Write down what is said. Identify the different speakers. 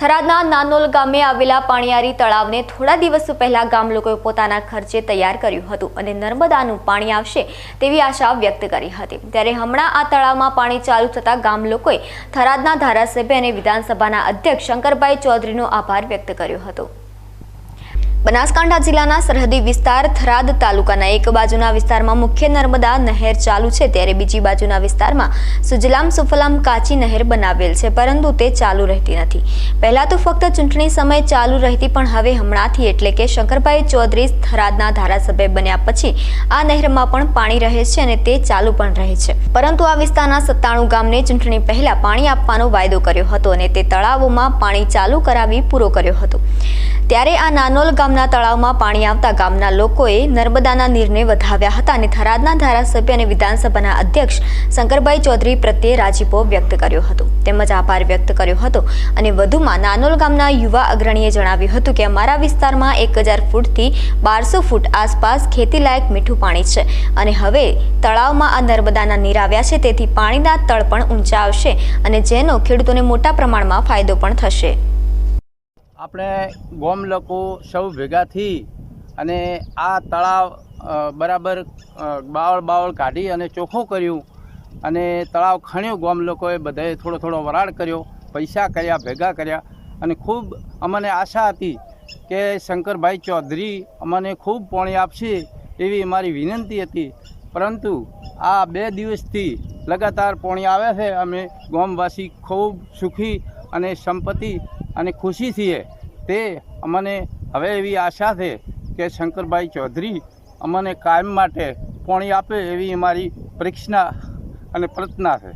Speaker 1: થરાદના નાનોલ ગામે આવેલા પાણીયારી તળાવને થોડા દિવસો પહેલા ગામ લોકોએ પોતાના ખર્ચે તૈયાર કર્યું હતું અને નર્મદાનું પાણી આવશે તેવી આશા વ્યક્ત કરી હતી. ત્યારે હમણાં આ તળાવમાં પાણી ચાલુ થતાં ગામ લોકોએ થરાદના ધારાસભ્ય અને વિધાનસભાના અધ્યક્ષ શંકરભાઈ ચૌધરીનો આભાર વ્યક્ત કર્યો હતો. બનાસકાંઠા જિલ્લાના સરહદી વિસ્તાર થરાદ તાલુકાના એક બાજુના વિસ્તારમાં મુખ્ય નર્મદા નહેર ચાલુ છે ત્યારે બીજી બાજુના વિસ્તારમાં સુજલામ સુફલામ કાચી નહેર બનાવેલ છે, પરંતુ તે ચાલુ રહેતી નથી. પહેલાં તો ફક્ત ચૂંટણી સમયે ચાલુ રહેતી, પણ હવે હમણાંથી એટલે કે શંકરભાઈ ચૌધરી થરાદના ધારાસભ્ય બન્યા પછી આ નહેરમાં પણ પાણી રહે છે અને તે ચાલુ પણ રહે છે. પરંતુ આ વિસ્તારના સત્તાણું ગામને ચૂંટણી પહેલા પાણી આપવાનો વાયદો કર્યો હતો અને તે તળાવોમાં પાણી ચાલુ કરાવી પૂરો કર્યો હતો. ત્યારે આ નાનોલ ગામના તળાવમાં પાણી આવતા ગામના લોકોએ નર્મદાના નીરને વધાવ્યા હતા અને થરાદના ધારાસભ્ય અને વિધાનસભાના અધ્યક્ષ શંકરભાઈ ચૌધરી પ્રત્યે રાજીપો વ્યક્ત કર્યો હતો. તેમજ આભાર વ્યક્ત કર્યો હતો અને વધુમાં નાનોલ ગામના યુવા અગ્રણીએ જણાવ્યું હતું કે અમારા વિસ્તારમાં એક હજાર ફૂટથી બારસો ફૂટ આસપાસ ખેતીલાયક મીઠું પાણી છે અને હવે તળાવમાં આ નર્મદાના નીર આવ્યા છે, તેથી પાણીના તળ પણ ઊંચા આવશે અને જેનો ખેડૂતોને મોટા પ્રમાણમાં ફાયદો પણ થશે.
Speaker 2: આપણે ગોમ લોકો સૌ ભેગા થઈ અને આ તળાવ બરાબર બાવળ બાવળ કાઢી અને ચોખ્ખું કર્યું. અને તળાવ ખણ્યું ગોમ લોકોએ, બધાએ થોડો થોડો વરાળ કર્યો, પૈસા કર્યા, ભેગા કર્યા. અને ખૂબ અમને આશા હતી કે શંકરભાઈ ચૌધરી અમને ખૂબ પોણી આપશે એવી અમારી વિનંતી હતી. પરંતુ આ બે દિવસથી લગાતાર પોણી આવે છે. અમે ગોમવાસી ખૂબ સુખી અને સંપત્તિ અને ખુશી છીએ. તે અમને હવે એવી આશા છે કે શંકરભાઈ ચૌધરી અમને કાયમ માટે પોણી આપે એવી અમારી પરીક્ષા અને પ્રાર્થના છે.